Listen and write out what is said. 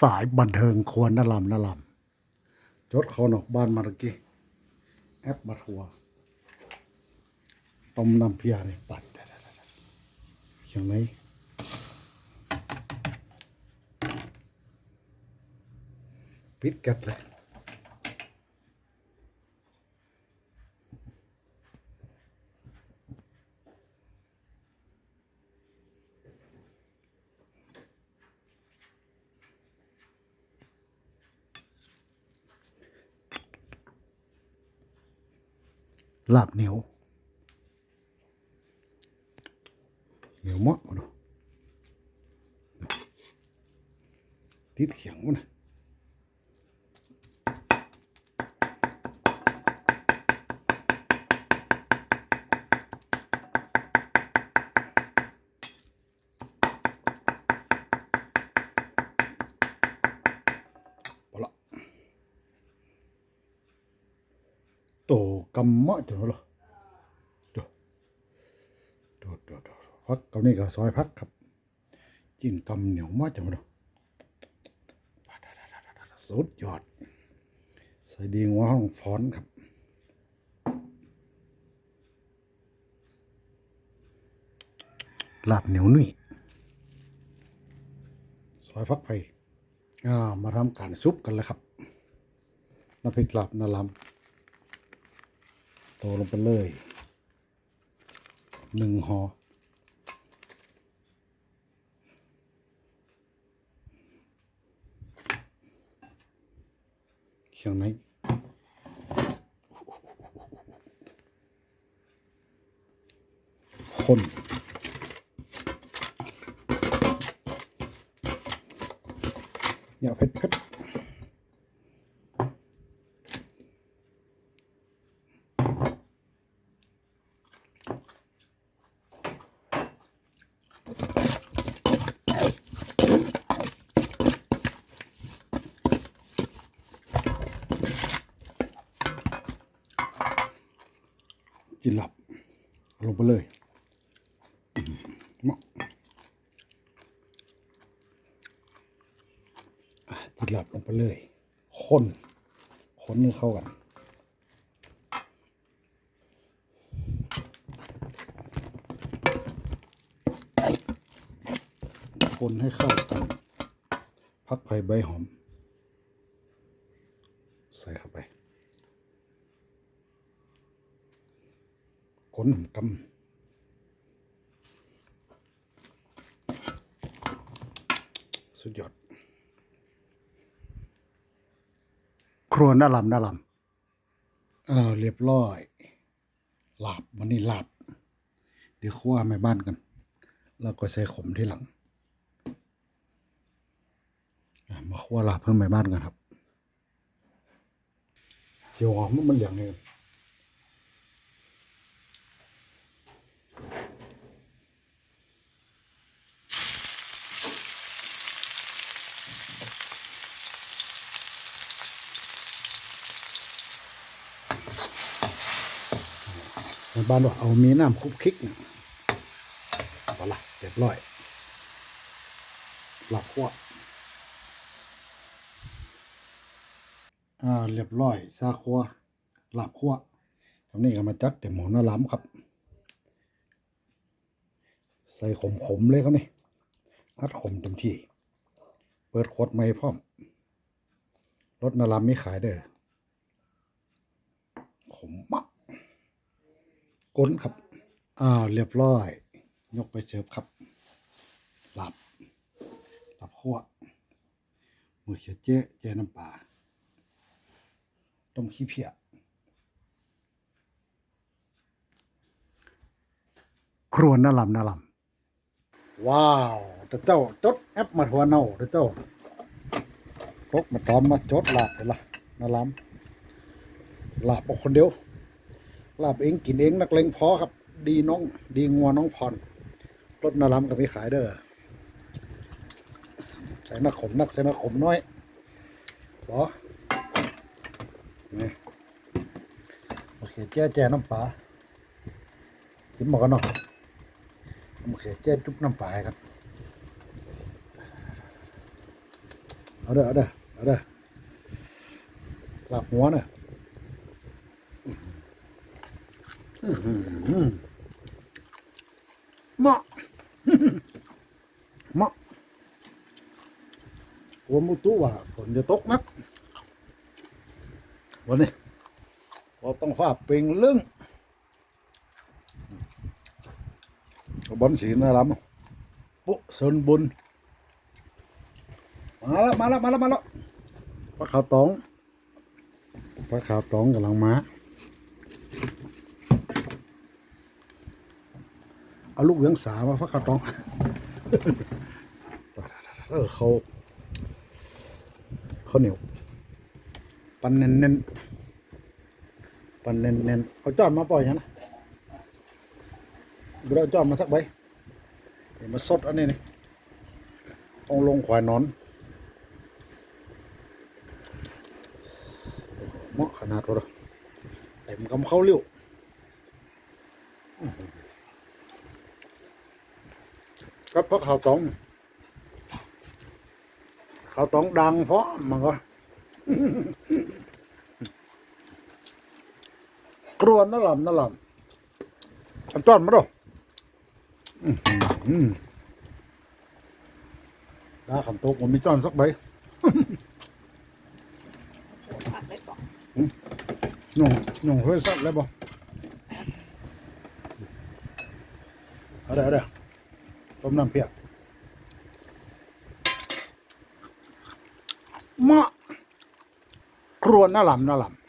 สายบันเทิงควรนลำนลำจดเขานอกบ้านมาตะกี้แอปมาทัวร์ต้มน้ำเพียนี่ปัดอย่างไหนปิดแก๊สเลย ลาบเหนียว เหนียวมากเลยติดเขียงวะนะ โตกำมะจังเหรอดูดูดูดูพักกับนี่ก็ซอยพักครับ จิ้นกำเหนียวมากจังเหรอสุดยอด ใส่ดีงัวห้องฟอนครับ ลาบเหนียวนุ่ยซอยพักไผ่อ่ามาทำการซุปกันแล้วครับน้ำพริกลาบนาลำ ตลงไปเลยหนึ่งหอเขียงไหนคนอย่าเผ็ดเผ็ด จินหลับลงไปเลยมเหมาะอะจินหลับลงไปเลย คนคนให้เข้ากันคนให้เข้ากันพักไผ่ใบหอม ใส่เข้าไป คนกำสุดยอดครัวน่าลำน่าลำเอ่าเรียบร้อยหลาบวันนี้หลาบเดี๋ยวคั่วแม่บ้านกัน แล้วก็ใส่ขมที่หลังมาคั่วหลาบเพิ่มแม่บ้านกันครับเจียวหอมมันเหลืองเลย บ้านว่าเอามีน้ำคุกคิกนะเอาละเรียบร้อยหลับขั้วอ่าเรียบร้อยซาคัวหลับขั้วตรงนี้ก็มาจัดแต่หมอน้าล้ำครับ ใส่ขมๆเลยครับนี่อัดขมเต็มที่ เปิดขวดไม่พร้อมรถนาล้ำไม่ขายเด้อขมมาก ก้นครับอ่าเรียบร้อย ยกไปเสิร์ฟครับหลับหลับขั้วมือเขียเจ๊เจ๊น้ำปลาต้มขี้เพียครัวน่าลำน่าลำว้าวแต่เจ้าจดแอปมาทัวเน่าแต่เจ้าตกมาตอนมาจดหลับเลยล่ะน่าลำหลับเอาคนเดียว ลาบเองกินเองนักเลงพอครับ ดีน้อง ดีงัวน้องพรรถนาลำกับมีขายเด้อใส่นักขมนักใส่นักขมน้อยบอนี่โอเคแจ้แจ้น้ำปลาจิมบอกกันเนาะโอเคแจ้จุ๊บน้ำปลาให้กันเอาเด้อเอาเด้อเอาเด้อหลับหัวเนี่ยอหือ เหมาะเหมาะกลัวมุตุว่าฝนจะตกนัก วันนี้เราต้องฟ้าเปล่งลึงเอาบอลสีนะรำปุ๊เซนบุญ มาแล้วมาแล้วมาแล้วมาแล้วปลาขาวตองปลาขาวตองกำลังมา เอาลูกเลี้ยงสามาปลาขาวตองเออเขาเขาเหนียวปันเน้นเน้นปันเน้นเน้นเอาจอดมาปล่อยยันะดูเอาจอดมาสักใบเดี๋ยวมาสดอันนี้นี่ต้องลงควายนอนเหมาะขนาดวะเต็มกำเข้าเลี้ยว ครับเพราะข่าวตองข่าวตองดังเพราะมันก็กรวนนั่นหล่ำนั่นหล่ำอันจอนมาดูอื้าขันโตกมันมีจ้อนสักใบผักได้ก่อหนุ่งหนุ่งเฮ้ยสัตว์เลยบ่เอาเดี๋ยเอาเดี๋ย ต้มน้ำเพียกมะครัวนน่าหลำน่าหลำ